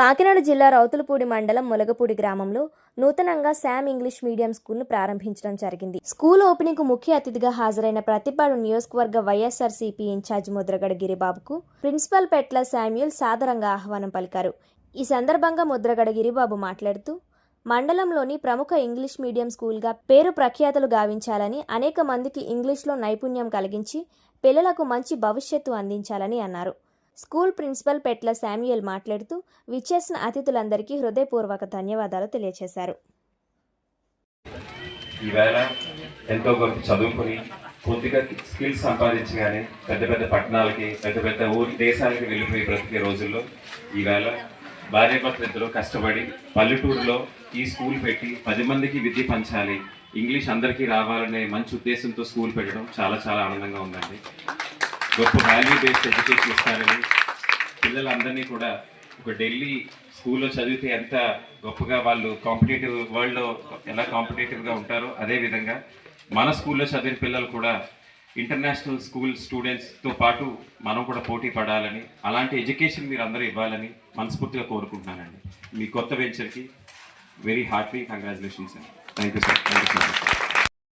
కాకినాడ జిల్లా రౌతులపూడి మండలం ములగపూడి గ్రామంలో నూతనంగా శామ్ ఇంగ్లీష్ మీడియం స్కూల్ను ప్రారంభించడం జరిగింది. స్కూల్ ఓపెనింగ్ ముఖ్య అతిథిగా హాజరైన ప్రతిపాడు నియోజకవర్గ వైఎస్ఆర్సీపీ ఇన్ఛార్జ్ ముద్రగడ గిరిబాబుకు ప్రిన్సిపల్ పెట్ల శామ్యూల్ సాదరంగా ఆహ్వానం పలికారు. ఈ సందర్భంగా ముద్రగడ గిరిబాబు మాట్లాడుతూ మండలంలోని ప్రముఖ ఇంగ్లీష్ మీడియం స్కూల్గా పేరు ప్రఖ్యాతలు గావించాలని అనేక మందికి ఇంగ్లీష్లో నైపుణ్యం కలిగించి పిల్లలకు మంచి భవిష్యత్తు అందించాలని అన్నారు. స్కూల్ ప్రిన్సిపల్ పెట్ల శామ్యుయల్ మాట్లాడుతూ విచ్చేసిన అతిథులందరికీ హృదయపూర్వక ధన్యవాదాలు తెలియజేశారు ఈవేళ ఎంతో కొంత చదువుకుని కొద్దిగా స్కిల్స్ సంపాదించి కానీ పెద్ద పెద్ద పట్టణాలకి పెద్ద పెద్ద ఊరి దేశాలకి వెళ్ళిపోయి బ్రతికే రోజుల్లో ఈవేళ భార్యాభర్తలు ఇద్దరు కష్టపడి పల్లెటూరులో ఈ స్కూల్ పెట్టి పది మందికి విద్య పంచాలి ఇంగ్లీష్ అందరికీ రావాలనే మంచి ఉద్దేశంతో స్కూల్ పెట్టడం చాలా చాలా ఆనందంగా ఉందండి. గొప్ప వాల్యూ బేస్డ్ ఎడ్యుకేషన్ ఇస్తారని పిల్లలందరినీ కూడా ఒక ఢిల్లీ స్కూల్లో చదివితే ఎంత గొప్పగా వాళ్ళు కాంపిటేటివ్ వరల్డ్లో ఎలా కాంపిటేటివ్గా ఉంటారో అదే విధంగా మన స్కూల్లో చదివిన పిల్లలు కూడా ఇంటర్నేషనల్ స్కూల్ స్టూడెంట్స్తో పాటు మనం కూడా పోటీ పడాలని అలాంటి ఎడ్యుకేషన్ మీరు అందరూ ఇవ్వాలని మనస్ఫూర్తిగా కోరుకుంటున్నానండి. మీ కొత్త వెంచర్కి వెరీ హార్ట్లీ కంగ్రాచులేషన్స్ అండి. Thank you sir thank you sir